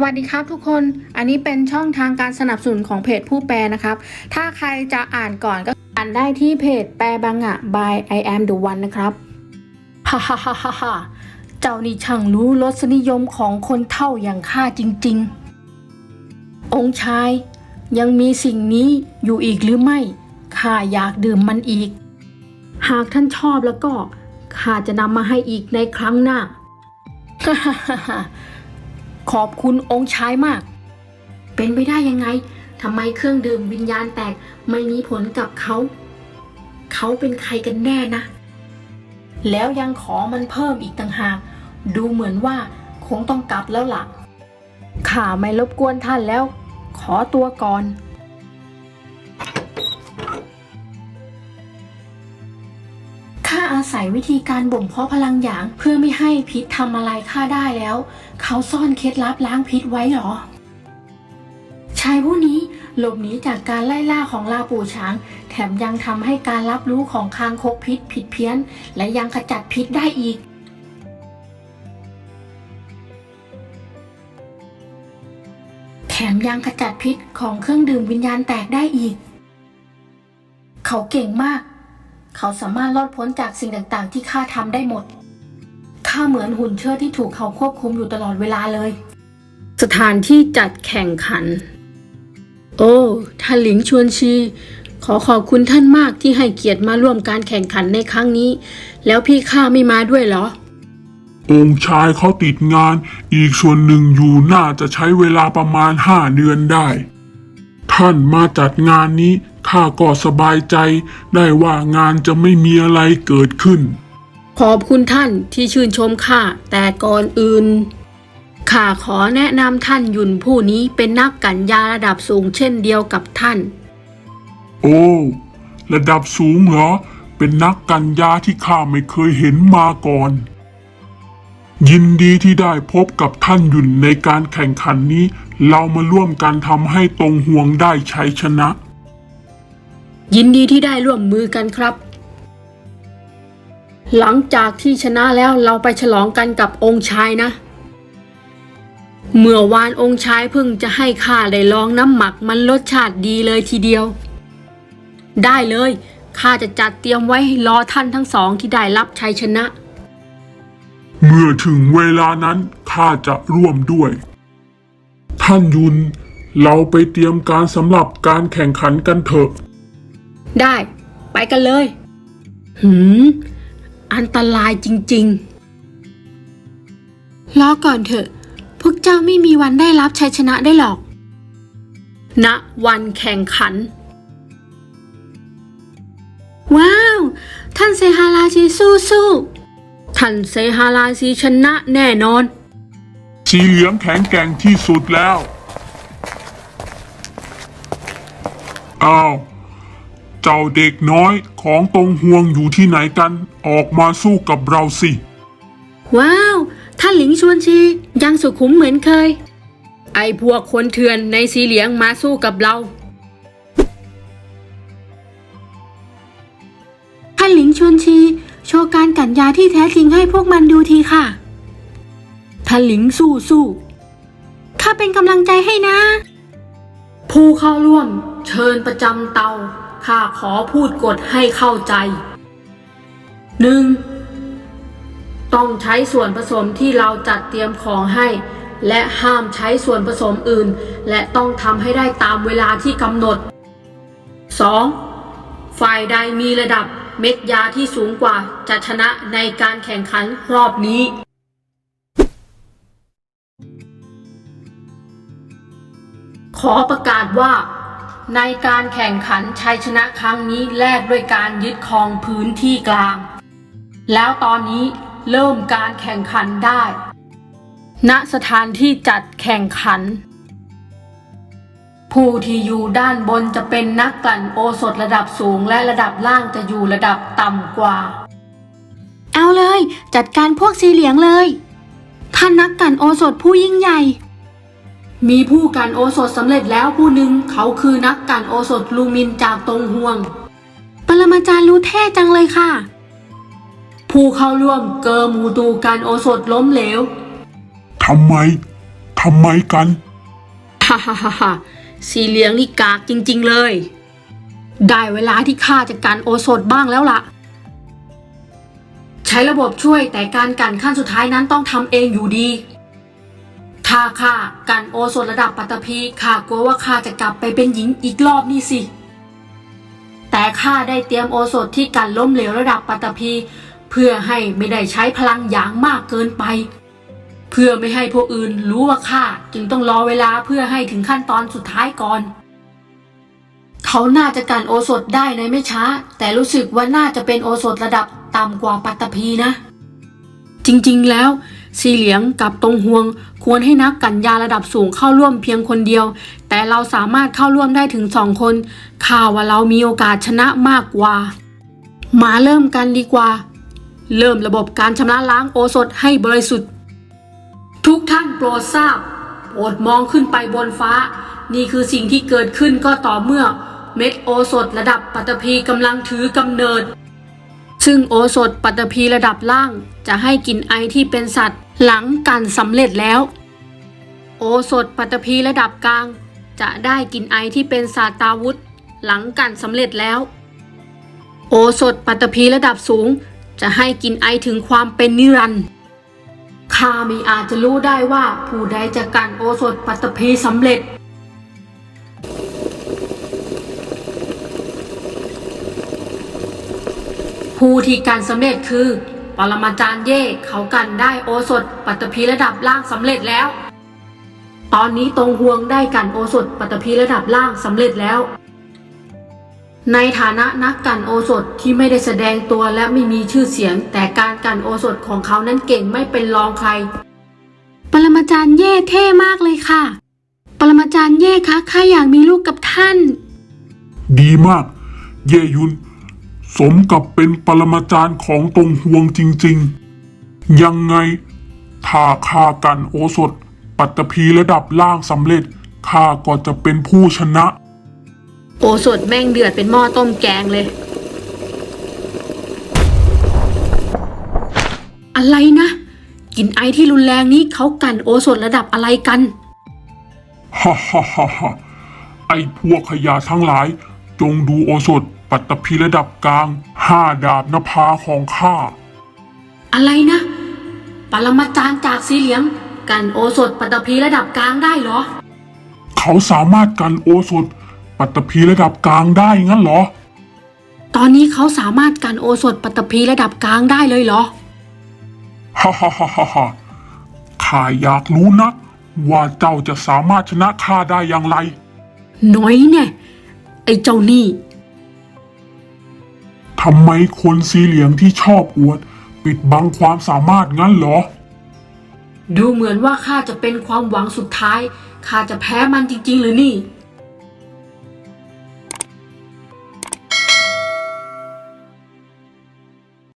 สวัสดีครับทุกคนอันนี้เป็นช่องทางการสนับสนุนของเพจผู้แปลนะครับ ถ้าใครจะอ่านก่อนก็อ่านได้ที่เพจแปลบังอะ by I am the one นะครับฮ่าฮ่าฮ่าฮ่าเจ้านี่ช่างรู้รสนิยมของคนเท่าอย่างข้าจริง ๆ องค์ชาย ยังมีสิ่งนี้อยู่อีกหรือไม่ข้าอยากดื่มมันอีก หากท่านชอบแล้วก็ข้าจะนำมาให้อีกในครั้งหน้าฮ่าฮ่าฮ่า ขอบคุณองค์ชายมาก เป็นไปได้ยังไงทำไมเครื่องดื่มวิญญาณแตกไม่มีผลกับเขา เขาเป็นใครกันแน่นะ แล้วยังขอมันเพิ่มอีกต่างหาก ดูเหมือนว่าคงต้องกลับแล้วล่ะข้าไม่รบกวนท่านแล้ว ขอตัวก่อน อาศัยวิธีการบ่มเพาะพลังหยาง เพื่อไม่ให้พิษทำอะไรข้าได้แล้ว เขาซ่อนเคล็ดลับล้างพิษไว้เหรอ ชายผู้นี้หลบหนีจากการไล่ล่าของลาปู่ช้าง แถมยังทำให้การรับรู้ของคางคกพิษผิดเพี้ยน และยังขจัดพิษได้อีกแถมยังขจัดพิษของเครื่องดื่มวิญญาณแตกได้อีก เขาเก่งมาก เขาสามารถรอดพ้นจากสิ่งต่างๆ ที่ข้าทำได้หมด ข้าเหมือนหุ่นเชิดที่ถูกเขาควบคุมอยู่ตลอดเวลาเลย สถานที่จัดแข่งขัน โอ้ท่านหลิงชวนชี ขอขอบคุณท่านมากที่ให้เกียรติมาร่วมการแข่งขันในครั้งนี้ แล้วพี่ข้าไม่มาด้วยเหรอ องค์ชายเขาติดงาน อีกส่วนหนึ่งอยู่น่าจะใช้เวลาประมาณห้าเดือนได้ ท่านมาจัดงานนี้ข้าก็สบายใจ ได้ว่างานจะไม่มีอะไรเกิดขึ้น ขอบคุณท่านที่ชื่นชมข้าแต่ก่อนอื่นข้าขอแนะนำท่านหยุนผู้นี้เป็นนักกัญญาระดับสูงเช่นเดียวกับท่าน โอ้ระดับสูงเหรอ เป็นนักกัญญาที่ข้าไม่เคยเห็นมาก่อน ยินดีที่ได้พบกับท่านหยุ่นในการแข่งขันนี้ เรามาร่วมกันทำให้ตรงห่วงได้ชัยชนะ ยินดีที่ได้ร่วมมือกันครับ หลังจากที่ชนะแล้วเราไปฉลองกันกับองค์ชายนะ เมื่อวานองค์ชายเพิ่งจะให้ข้าได้ลองน้ำหมักมันรสชาติดีเลยทีเดียว ได้เลยข้าจะจัดเตรียมไว้ให้รอท่านทั้งสองที่ได้รับชัยชนะ เมื่อถึงเวลานั้นข้าจะร่วมด้วย ท่านยุน เราไปเตรียมการสำหรับการแข่งขันกันเถอะ ได้ ไปกันเลย หืม อันตรายจริงๆ รอก่อนเถอะ พวกเจ้าไม่มีวันได้รับชัยชนะได้หรอกณวันแข่งขัน ว้าว ท่านเซฮาราชีสู้สู้ ท่านเซฮาราชีชนะแน่นอน สีเหลืองแข็งแกร่งที่สุดแล้วอ้าวเจ้าเด็กน้อยของตรงห่วงอยู่ที่ไหนกัน ออกมาสู้กับเราสิ ว้าว ท่านหลิงชวนชียังสุขุมเหมือนเคย ไอพวกคนเถื่อนในสีเหลียงมาสู้กับเรา ท่านหลิงชวนชีโชว์การกั ญญาที่แท้จริงให้พวกมันดูทีค่ะท่านหลิงสู้สู้ข้าเป็นกำลังใจให้นะ ผู้เข้าร่วม เชิญประจำเตา ข้าขอพูดกฎให้เข้าใจหนึ่งต้องใช้ส่วนผสมที่เราจัดเตรียมของให้ และห้ามใช้ส่วนผสมอื่น และต้องทำให้ได้ตามเวลาที่กำหนด 2. ฝ่ายใดมีระดับ เม็ดยาที่สูงกว่าจะชนะในการแข่งขันรอบนี้ ขอประกาศว่า ในการแข่งขันชัยชนะครั้งนี้แลกด้วยการยึดครองพื้นที่กลาง แล้วตอนนี้เริ่มการแข่งขันได้ ณสถานที่จัดแข่งขัน ผู้ที่อยู่ด้านบนจะเป็นนักกลั่นโอสถระดับสูงและระดับล่างจะอยู่ระดับต่ำกว่า เอาเลย จัดการพวกสีเหลียงเลย ท่านนักกลั่นโอสถผู้ยิ่งใหญ่ มีผู้กลั่นโอสถสำเร็จแล้วผู้หนึ่งเขาคือนักกลั่นโอสถลูมินจากตรงห่วง ปรมาจารย์รู้แท้จังเลยค่ะ ผู้เข้าร่วมเกอร์มูดูการโอสถล้มเหลวทำไม ทำไมกัน ฮ่าฮ่าฮ่าฮ่า สีเหลียงนี่กากจริง ๆเลย ได้เวลาที่ข้าจะกันโอสถบ้างแล้วล่ะ ใช้ระบบช่วยแต่การกันขั้นสุดท้ายนั้นต้องทำเองอยู่ดี ถ้าข้ากันโอสถระดับปัตตภีข้ากลัวว่าข้าจะกลับไปเป็นหญิงอีกรอบนี่สิ แต่ข้าได้เตรียมโอสถที่กันล้มเหลวระดับปัตตภีเพื่อให้ไม่ได้ใช้พลังอย่างมากเกินไป เพื่อไม่ให้พวกอื่นรู้ว่าข้าจึงต้องรอเวลาเพื่อให้ถึงขั้นตอนสุดท้ายก่อน เขาน่าจะกันโอสถได้ในไม่ช้า แต่รู้สึกว่าน่าจะเป็นโอสถระดับต่ำกว่าปัตตภีนะ จริงๆแล้วสีเหลียงกับตรงหวงควรให้นักกันยาระดับสูงเข้าร่วมเพียงคนเดียว แต่เราสามารถเข้าร่วมได้ถึงสองคนข่าวว่าเรามีโอกาสชนะมากกว่า มาเริ่มกันดีกว่า เริ่มระบบการชำระล้างโอสถให้บริสุทธิ์ ทุกท่านโปรดทราบโปรดมองขึ้นไปบนฟ้า นี่คือสิ่งที่เกิดขึ้นก็ต่อเมื่อ เม็ดโอสถระดับปัตตภีกำลังถือกำเนิด ซึ่งโอสถปัตตภีระดับล่างจะให้กลิ่นไอที่เป็นสัตว์ หลังกันสำเร็จแล้ว โอสถปัตตภีระดับกลาง จะได้กลิ่นไอที่เป็นสาตาวุธ หลังกันสำเร็จแล้ว โอสถปัตตภีระดับสูง จะให้กลิ่นไอถึงความเป็นนิรันดร์ ข้าไม่อาจจะรู้ได้ว่าผู้ใดจะกันโอสถปัตตภีสำเร็จ ผู้ที่กันสำเร็จคือ ปรมาจารย์เย่เขากันได้โอสถปัตตภีระดับล่างสำเร็จแล้ว ตอนนี้ตรงห่วงได้กันโอสถปัตตภีระดับล่างสำเร็จแล้ว ในฐานะนักกันโอสถที่ไม่ได้แสดงตัวและไม่มีชื่อเสียง แต่การกันโอสถของเขานั้นเก่งไม่เป็นรองใคร ปรมาจารย์เย่เท่มากเลยค่ะ ปรมาจารย์เย่คะข้าอยากมีลูกกับท่าน ดีมาก เยยุน สมกับเป็นปรมาจารย์ของตรงห่วงจริง ๆ ยังไงถ้าข้ากันโอสถ ปัตตภีระดับล่างสำเร็จข้าก็จะเป็นผู้ชนะ โอสถแม่งเดือดเป็นหม้อต้มแกงเลย อะไรนะกลินไอที่รุนแรงนี้เขากันโอสถระดับอะไรกัน ฮ่าฮ่าฮ่าฮ่าไอ้พวกขยะทั้งหลาย จงดูโอสถปัตตภีระดับกลางห้าดาบนภาของข้า อะไรนะ ปรมาจารย์จากสีเหลียงกันโอสถปัตตภีระดับกลางได้เหรอ เขาสามารถกันโอสถ ปัตตภีระดับกลางได้งั้นเหรอ ตอนนี้เขาสามารถกันโอสถปัตตภีระดับกลางได้เลยเหรอ ฮ่าฮ่าฮ่าฮ่าฮ่าข้าอยากรู้นัก ว่าเจ้าจะสามารถชนะข้าได้อย่างไร น้อยแน่ไอ้เจ้านี่ ทำไมคนสีเหลืองที่ชอบอวด ปิดบังความสามารถงั้นเหรอ ดูเหมือนว่าข้าจะเป็นความหวังสุดท้ายข้าจะแพ้มันจริงๆหรือนี่